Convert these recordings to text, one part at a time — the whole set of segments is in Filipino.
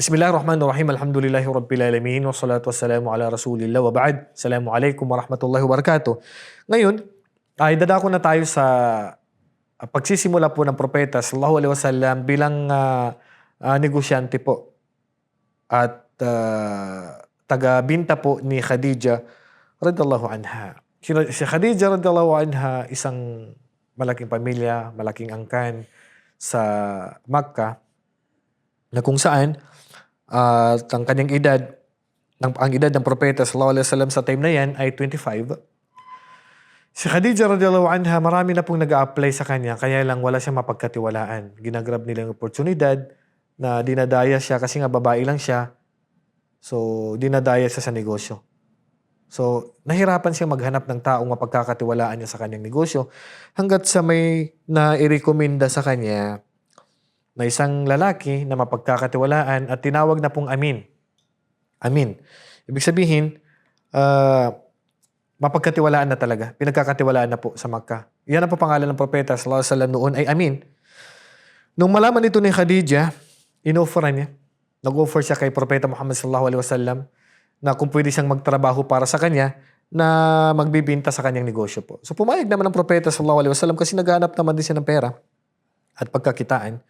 Bismillahirrahmanirrahim. Alhamdulillahi Rabbil Alamin. Wassalatu wassalamu ala Rasulillah. Wa ba'd. Assalamualaikum warahmatullahi wabarakatuh. Ngayon, ay dadako na tayo sa ah, pagsisimula po ng propeta sallallahu alaihi wasallam bilang ah, ah, negosyante po at ah, taga-binta po ni Khadija radhiyallahu anha. Si si Khadija radhiyallahu anha isang malaking pamilya, malaking angkan sa Makkah na kung saan at ang kanyang edad, ng, ang edad ng propeta sallallahu alaihi wasallam sa time na yan ay 25. Si Khadija radhiyallahu anha, marami na pong nag apply sa kanya, kaya lang wala siyang mapagkatiwalaan. Ginagrab nila yung oportunidad na dinadaya siya kasi nga babae lang siya. So, dinadaya siya sa negosyo. So, nahirapan siya maghanap ng taong mapagkakatiwalaan niya sa kanyang negosyo hanggat sa may na-irekomenda sa kanya na isang lalaki na mapagkakatiwalaan at tinawag na pong Amin. Amin. Ibig sabihin, ah, mapagkatiwalaan na talaga. Pinagkakatiwalaan na po sa Makkah. Yan ang pangalan ng propeta sallallahu alaihi wasallam noon ay Amin. Nung malaman ito ni Khadija, inofferan niya. Nag-offer siya kay propeta Muhammad sallallahu alaihi wasallam na kung pwede siyang magtrabaho para sa kanya na magbibinta sa kanyang negosyo po. So pumayag naman ang propeta sallallahu alaihi wasallam kasi naghanap naman din siya ng pera at pagkakitaan.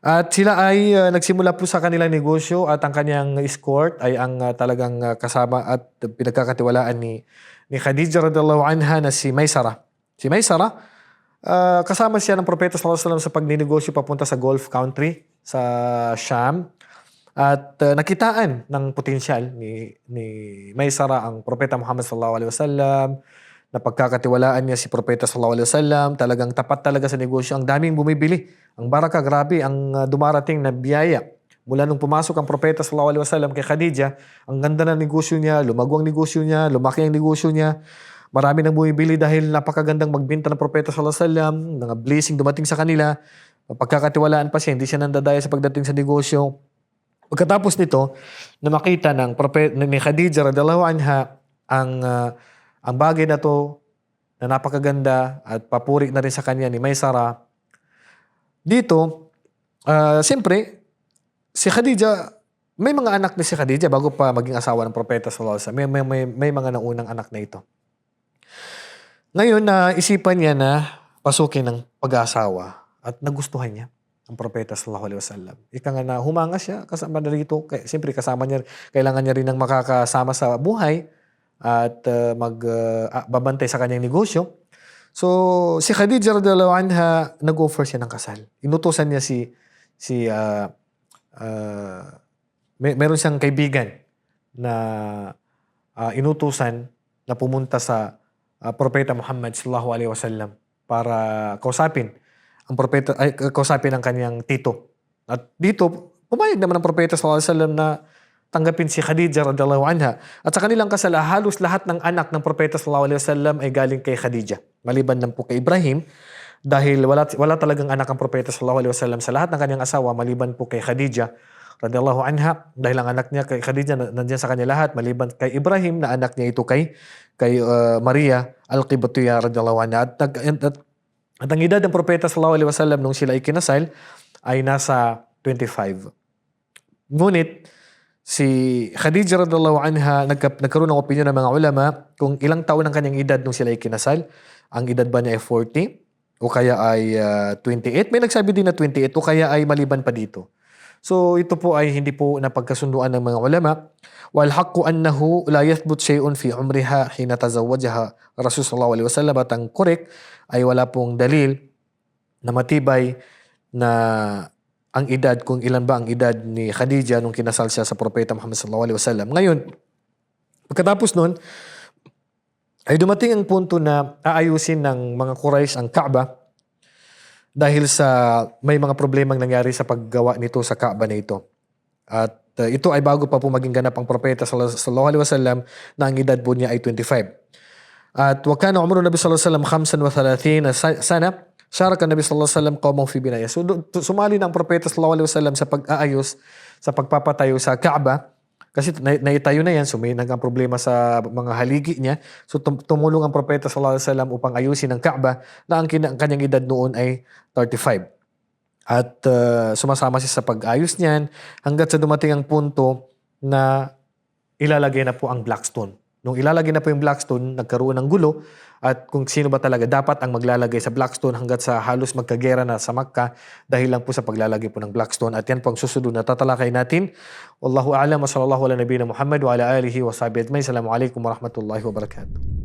At sila ay uh, nagsimula po sa kanilang negosyo at ang kanyang escort ay ang uh, talagang uh, kasama at pinagkakatiwalaan ni, ni Khadija radhiallahu anha na si Maysara. Si Maysara, uh, kasama siya ng propeta sallallahu alaihi wasallam sa pagninegosyo papunta sa Gulf country sa Sham. At uh, nakitaan ng potensyal ni, ni Maysara ang propeta Muhammad sallallahu alaihi wasallam na pagkakatiwalaan niya si Propeta sallallahu alaihi wasallam, talagang tapat talaga sa negosyo. Ang daming bumibili. Ang baraka, grabe, ang uh, dumarating na biyaya. Mula nung pumasok ang Propeta sallallahu alaihi wasallam kay Khadija, ang ganda ng negosyo niya, lumago ang negosyo niya, lumaki ang negosyo niya. Marami nang bumibili dahil napakagandang magbenta ng Propeta sallallahu alaihi wasallam, mga blessing dumating sa kanila. Pagkakatiwalaan pa siya, hindi siya nandadaya sa pagdating sa negosyo. Pagkatapos nito, na makita ng propeta ni Khadija radhiallahu anha ang uh, ang bagay na to na napakaganda at papuri na rin sa kanya ni Maysara. Dito, uh, siyempre, si Khadija, may mga anak na si Khadija bago pa maging asawa ng propeta sallallahu alaihi wasallam. May, may, may, may mga naunang anak na ito. Ngayon, na uh, isipan niya na pasukin ng pag-aasawa at nagustuhan niya ang propeta sallallahu alaihi wasallam. Ika nga na humanga siya kasama na rito. Kaya, siyempre kasama niya, kailangan niya rin ng makakasama sa buhay at uh, magbabantay uh, sa kanyang negosyo. So, si Khadija radhiyallahu anha, nag-offer siya ng kasal. Inutusan niya si, si uh, uh, may, meron siyang kaibigan na uh, inutusan na pumunta sa uh, propeta Muhammad sallallahu alaihi wasallam para kausapin ang propeta ay kausapin ang kanyang tito. At dito pumayag naman ang propeta sallallahu alaihi wasallam na tanggapin si Khadija radhiyallahu anha. At sa kanilang kasal, halos lahat ng anak ng propeta sallallahu alaihi wasallam ay galing kay Khadija. Maliban lang po kay Ibrahim dahil wala wala talagang anak ang propeta sallallahu alaihi wasallam sa lahat ng kanyang asawa maliban po kay Khadija radhiyallahu anha dahil ang anak niya kay Khadija nandiyan sa kanya lahat maliban kay Ibrahim na anak niya ito kay kay uh, Maria al-Qibtiyya radhiyallahu anha at, at, at, at ang edad ng propeta sallallahu alaihi wasallam nung sila ay kinasal ay nasa 25. Ngunit si Khadija radhiallahu anha nagka, nagkaroon ng opinion ng mga ulama kung ilang taon ang kanyang edad nung sila ay kinasal. Ang edad ba niya ay 40 o kaya ay uh, 28? May nagsabi din na 28 o kaya ay maliban pa dito. So ito po ay hindi po napagkasunduan ng mga ulama. Wal haqqu annahu la yathbut shay'un fi umriha hina tazawwajaha Rasul sallallahu alaihi wasallam at ang correct ay wala pong dalil na matibay na ang edad, kung ilan ba ang edad ni Khadija nung kinasal siya sa propeta Muhammad sallallahu alaihi wasallam. Ngayon, pagkatapos nun, ay dumating ang punto na aayusin ng mga Quraysh ang Kaaba dahil sa may mga problemang nangyari sa paggawa nito sa Kaaba na ito. At uh, ito ay bago pa po maging ganap ang propeta sallallahu alaihi wasallam na ang edad po niya ay 25. At wakana umru Nabi sallallahu alaihi wasallam 35 sana Syaraka Nabi sallallahu alaihi wasallam qawmong fi binaya. So, sumali ng propeta sallallahu alaihi wasallam sa pag-aayos, sa pagpapatayo sa Kaaba. Kasi naitayo na yan, so may problema sa mga haligi niya. So tumulong ang propeta sallallahu alaihi wasallam upang ayusin ang Kaaba na ang, ang kanyang edad noon ay 35. At uh, sumasama siya sa pag-ayos niyan hanggat sa dumating ang punto na ilalagay na po ang Blackstone. Nung ilalagay na po yung Blackstone, nagkaroon ng gulo at kung sino ba talaga dapat ang maglalagay sa Blackstone hanggat sa halos magkagera na sa Makkah dahil lang po sa paglalagay po ng Blackstone. At yan po ang susunod na tatalakay natin. Wallahu a'lam wa sallallahu ala nabiyina Muhammad wa ala alihi wa sahbihi ajma'in. Assalamualaikum warahmatullahi wabarakatuh.